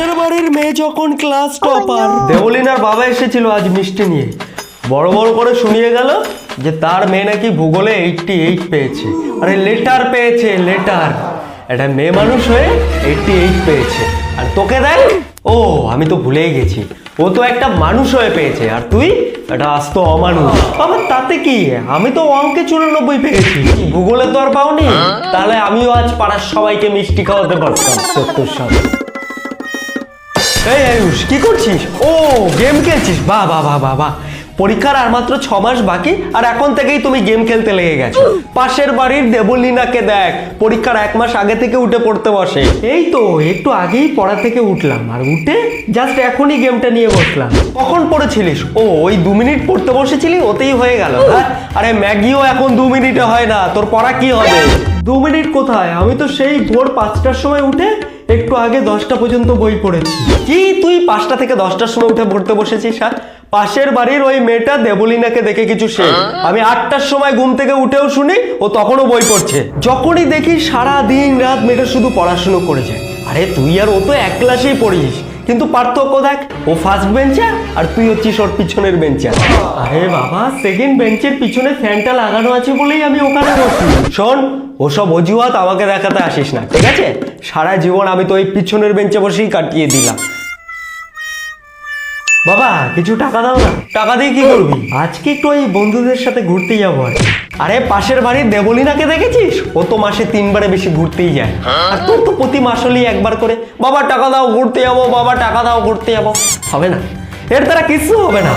পাশের বাড়ির মেয়ে যখন ক্লাস টপার দেবলিনার বাবা এসেছিল আজ মিষ্টি নিয়ে। বড় বড় করে শুনিয়ে গেল যে তার মেয়ে নাকি ভূগোলে এইটটি এইট পেয়েছে। আরে লেটার পেয়েছে লেটার একটা মেয়ে মানুষ হয়ে এইটটি এইট পেয়েছে। আর তোকে দেখ ও আমি তো ভুলেই গেছি। ও তো একটা মানুষ হয়ে পেয়েছে। আর তুই একটা আস্ত অমানুষ। বাবা তাতে কি? আমি তো অঙ্কে চুরানব্বই পেয়েছি। ভূগোলে তো আর পাওনি? তাহলে আমিও আজ পাড়ার সবাইকে মিষ্টি খাওয়াতে পারতাম। সত্তর সাল এই আয়ুষ কি করছিস? ও গেম খেলছিস? বাহ বাহ বাহ বাহ বাহ পরীক্ষার আর মাত্র ছ মাস বাকি আর এখন থেকেই তুমি গেম খেলতে লেগে গেছো। পাশের বাড়ির দেবলীনাকে দেখ পরীক্ষার এক মাস আগে থেকে উঠে পড়তে বসে। এই তো একটু আগেই পড়া থেকে উঠলাম আর উঠে জাস্ট এখনই গেমটা নিয়ে বসলাম। কখন পড়েছিলিস? ও ওই দু মিনিট পড়তে বসেছিলি ওতেই হয়ে গেল। হ্যাঁ? আরে ম্যাগিও এখন দু মিনিটে হয় না তোর পড়া কি হবে? দু মিনিট কোথায়? আমি তো সেই ভোর পাঁচটার সময় উঠে একটু আগে দশটা পর্যন্ত বই পড়েছি। কি তুই পাঁচটা থেকে দশটার সময় উঠে পড়তে বসেছিস হ্যাঁ? পাশের বাড়ির ওই মেয়েটা দেবলিনাকে দেখে কিছু সে। আমি আটটার সময় ঘুম থেকে উঠেও শুনি, ও তখনও বই পড়ছে। যখনই দেখি সারা দিন রাত মেয়েটা শুধু পড়াশুনো করে যায় আরে তুই আর ও তো এক ক্লাসেই পড়িস। কিন্তু পার্থক্য দেখ ও ফার্স্ট বেঞ্চার আর তুই হচ্ছিস ওর পিছনের বেঞ্চার আরে বাবা সেকেন্ড বেঞ্চের পিছনে ফ্যানটা লাগানো আছে বলেই আমি ওখানে বসি শোন ওসব অজুহাত আমাকে দেখাতে আসিস না ঠিক আছে? সারা জীবন আমি তো ওই পিছনের বেঞ্চে বসেই কাটিয়ে দিলাম। বাবা কিছু টাকা দাও না। টাকা দিয়ে কি করবি? আজকে একটু ওই বন্ধুদের সাথে ঘুরতে যাব আর। আরে পাশের বাড়ির দেবলিনাকে দেখেছিস? ও তো মাসে তিনবারে বেশি ঘুরতেই যায়। আর তোর তো প্রতি মাস হলেই একবার করে বাবা টাকা দাও ঘুরতে যাব বাবা টাকা দাও ঘুরতে যাব। হবে না। এর দ্বারা কিছু হবে না।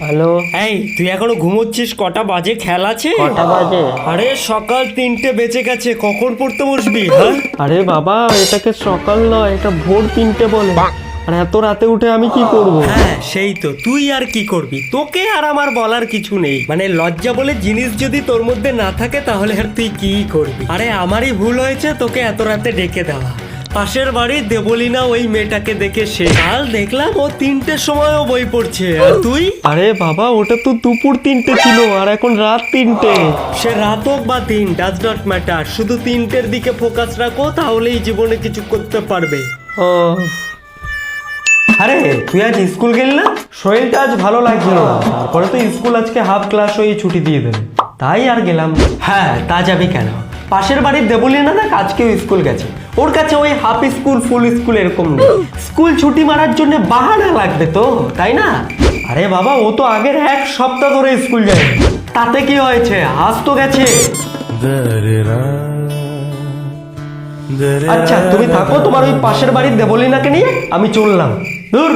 হ্যালো? এই তুই এখনও ঘুমোচ্ছিস? কটা বাজে? খেলা আছে? কটা বাজে? আরে সকাল তিনটে বেঁচে গেছে। কখন পড়তে বসবি হ্যাঁ? আরে বাবা এটাকে সকাল নয় এটা ভোর তিনটে বলে। আর এত রাতে উঠে আমি কি করব? হ্যাঁ সেই তো। তুই আর কি করবি? তোকে আর আমার বলার কিছু নেই। মানে লজ্জা বলে জিনিস যদি তোর মধ্যে না থাকে তাহলে আর তুই কি করবি? আরে আমারই ভুল হয়েছে তোকে এত রাতে ডেকে দেওয়া। পাশের বাড়ির দেবলিনা ওই মেয়েটাকে দেখে সে। কাল দেখলাম ও তিনটের সময়ও বই পড়ছে। আর তুই? আরে বাবা ওটা তো দুপুর তিনটে ছিল আর এখন রাত তিনটে। সে রাত হোক বা দিন ডাজ নট ম্যাটার শুধু তিনটের দিকে ফোকাস রাখো তাহলেই জীবনে কিছু করতে পারবে। ও। আরে, তুই আজ স্কুল গেলি না? শরীরটা আজ ভালো লাগছিল না। তারপরে তো স্কুল আজকে হাফ ক্লাস হয়ে ছুটি দিয়ে দেবে। তাই আর গেলাম। হ্যাঁ তা যাবি কেন? পাশের বাড়ির দেবলিনা দেখ, আজকেও স্কুল গেছে। ওর কাছে ওই হাফ স্কুল ফুল স্কুল এরকম নেই। স্কুল ছুটি মারার জন্য বাহানা লাগবে তো, তাই না? আরে বাবা, ও তো আগের এক সপ্তাহ ধরে স্কুল যায় তাতে কি হয়েছে? আজ তো গেছে। আচ্ছা তুমি থাকো তোমার ওই পাশের বাড়ির দেবলীনাকে নিয়ে আমি চললাম। দূর